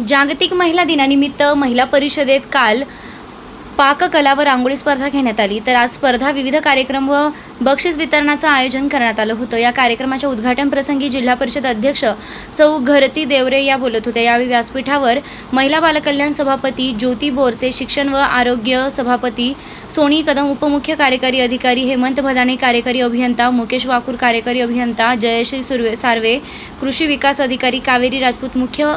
जागतिक महिला दिनानिमित्त महिला परिषदेत काल पाककला व रांगोळी स्पर्धा घेण्यात आली. तर आज स्पर्धा विविध कार्यक्रम व बक्षीस वितरणाचं आयोजन करण्यात आलं होतं. या कार्यक्रमाच्या उद्घाटन प्रसंगी जिल्हा परिषद अध्यक्ष सौ घरती देवरे या बोलत होत्या. यावेळी व्यासपीठावर महिला बालकल्याण सभापती ज्योती बोरसे शिक्षण व आरोग्य सभापती सोनी कदम उपमुख्य कार्यकारी अधिकारी हेमंत भदाने कार्यकारी अभियंता मुकेश वाकूर कार्यकारी अभियंता जयश्री सुर्वे सार्वे कृषी विकास अधिकारी कावेरी राजपूत मुख्य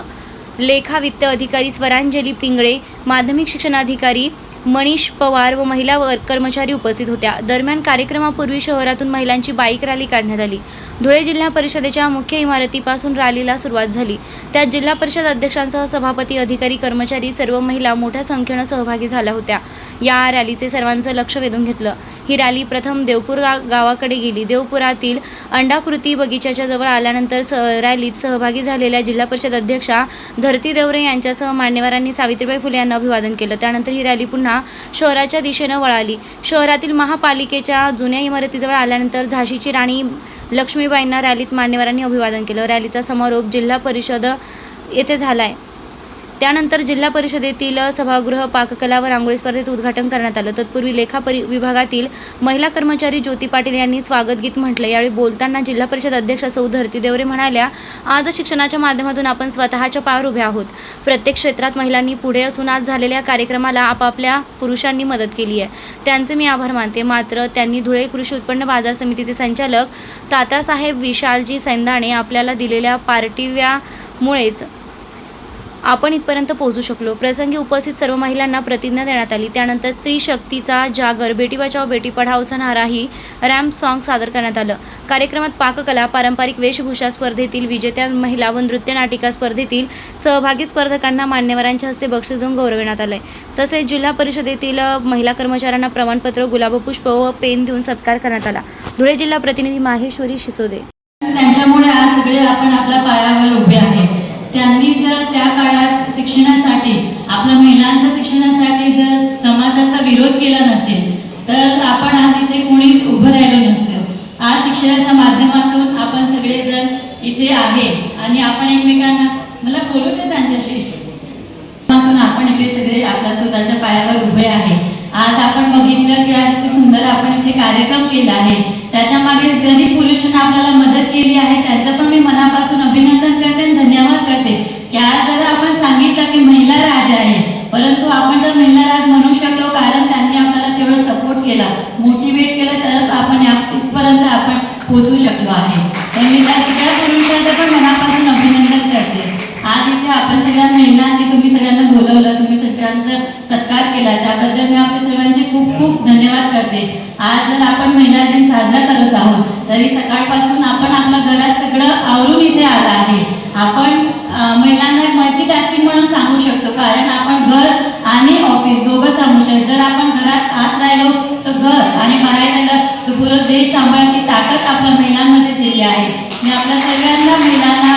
लेखा वित्त अधिकारी स्वरांजली पिंगळे माध्यमिक शिक्षणाधिकारी मनीष पवार व महिला व कर्मचारी उपस्थित होत्या. दरम्यान कार्यक्रमापूर्वी शहरातून महिलांची बाईक रॅली काढण्यात आली. धुळे जिल्हा परिषदेच्या मुख्य इमारतीपासून रॅलीला सुरुवात झाली. त्यात जिल्हा परिषद अध्यक्षांसह सभापती अधिकारी कर्मचारी सर्व महिला मोठ्या संख्येनं सहभागी झाल्या होत्या. या रॅलीचे सर्वांचं लक्ष वेधून घेतलं. ही रॅली प्रथम देवपूर गावाकडे गेली. देवपुरातील अंडाकृती बगीच्याच्या जवळ आल्यानंतर स रॅलीत सहभागी झालेल्या जिल्हा परिषद अध्यक्षा धरती देवरे यांच्यासह मान्यवरांनी सावित्रीबाई फुले यांना अभिवादन केलं. त्यानंतर ही रॅली पुन्हा शहराच्या दिशेनं वळाली. शहरातील महापालिकेच्या जुन्या इमारतीजवळ आल्यानंतर झाशीची राणी लक्ष्मीबाईंना रॅलीत मान्यवरांनी अभिवादन केलं. रॅलीचा समारोप जिल्हा परिषद येथे झाला आहे त्यानंतर जिल्हा परिषदेतील सभागृह पाककला व रांगोळी स्पर्धेचं उद्घाटन करण्यात आलं. तत्पूर्वी लेखा परि विभागातील महिला कर्मचारी ज्योती पाटील यांनी स्वागत गीत म्हटलं. यावेळी बोलताना जिल्हा परिषद अध्यक्ष सौ धरती देवरे म्हणाल्या आज शिक्षणाच्या माध्यमातून आपण स्वतःच्या पायावर उभे आहोत. प्रत्येक क्षेत्रात महिलांनी पुढे असून आज झालेल्या कार्यक्रमाला आपापल्या पुरुषांनी मदत केली आहे. त्यांचे मी आभार मानते. मात्र त्यांनी धुळे कृषी उत्पन्न बाजार समितीचे संचालक तातासाहेब विशालजी सैंदाणे आपल्याला दिलेल्या पार्टिव्यामुळेच आपण इथपर्यंत पोहोचू शकलो. प्रसंगी उपस्थित सर्व महिलांना प्रतिज्ञा देण्यात आली. त्यानंतर स्त्री शक्तीचा जागर बेटी बचाव बेटी पढाओचा नाराही रॅम्प सॉन्ग सादर करण्यात आलं. कार्यक्रमात पाककला पारंपरिक वेशभूषा स्पर्धेतील विजेत्या महिला व नृत्य नाटिका स्पर्धेतील सहभागी स्पर्धकांना मान्यवरांच्या हस्ते बक्षीस देऊन गौरविण्यात आलंय. तसेच जिल्हा परिषदेतील महिला कर्मचाऱ्यांना प्रमाणपत्र गुलाबपुष्प व पेन देऊन सत्कार करण्यात आला. धुळे जिल्हा प्रतिनिधी माहेश्वरी शिसोदे. त्यांच्यामुळे आज सगळे आपण आपल्या पायावर उभे आहे त्यांनी जर त्या काळात शिक्षणासाठी आपल्या महिलांच्या शिक्षणासाठी जर समाजाचा विरोध केला नसेल तर आपण आज इथे कोणीच उभं राहिलो नसतो. आज शिक्षणाच्या माध्यमातून आपण सगळेजण इथे आहे आणि आपण एकमेकांना मला बोलू दे त्यांच्याशी? आपण इकडे सगळे आपल्या स्वतःच्या पायावर उभे आहे. आज आपण बघितलं की आज इथे सुंदर आपण इथे कार्यक्रम केला आहे. त्याच्यामागे जरी पुरुषांना आपल्याला मदत केली आहे त्यांचं पण मी मनापासून अभिनंदन करते आणि धन्यवाद करते. की आज जर आपण सांगितलं की महिला राज आहे परंतु आपण जर महिला राज म्हणू शकलो कारण त्यांनी आपल्याला तेवढं सपोर्ट केला मोटिवेट केलं तर आपण या- इथपर्यंत आपण पोहोचू शकलो आहे. तर मी त्या सगळ्या पुरुषांचं पण मनापासून अभिनंदन करते. आज इथे आपण सगळ्या महिलांनी तुम्ही सगळ्यांना बोलवलं तुम्ही सगळ्यांचा सत्कार केला. त्याबद्दल मी आपल्या सर्वांचे खूप खूप धन्यवाद करते. आज जर आपण महिला दिन साजरा करत आहोत तरी सकाळपासून आपण आपल्या घरात सगळं आवरून इथे आला आहे आपण अं, महिलांना एक मल्टीटास्किंग म्हणून सांगू शकतो कारण आपण घर आणि ऑफिस दोघं सांगू शकतो जर आपण घरात आत राहिलो तर घर आणि बाहेर राहिलं पूर्ण देश सांभाळायची ताकद आपल्या महिलांमध्ये दिली आहे. मी आपल्या सगळ्यांना महिलांना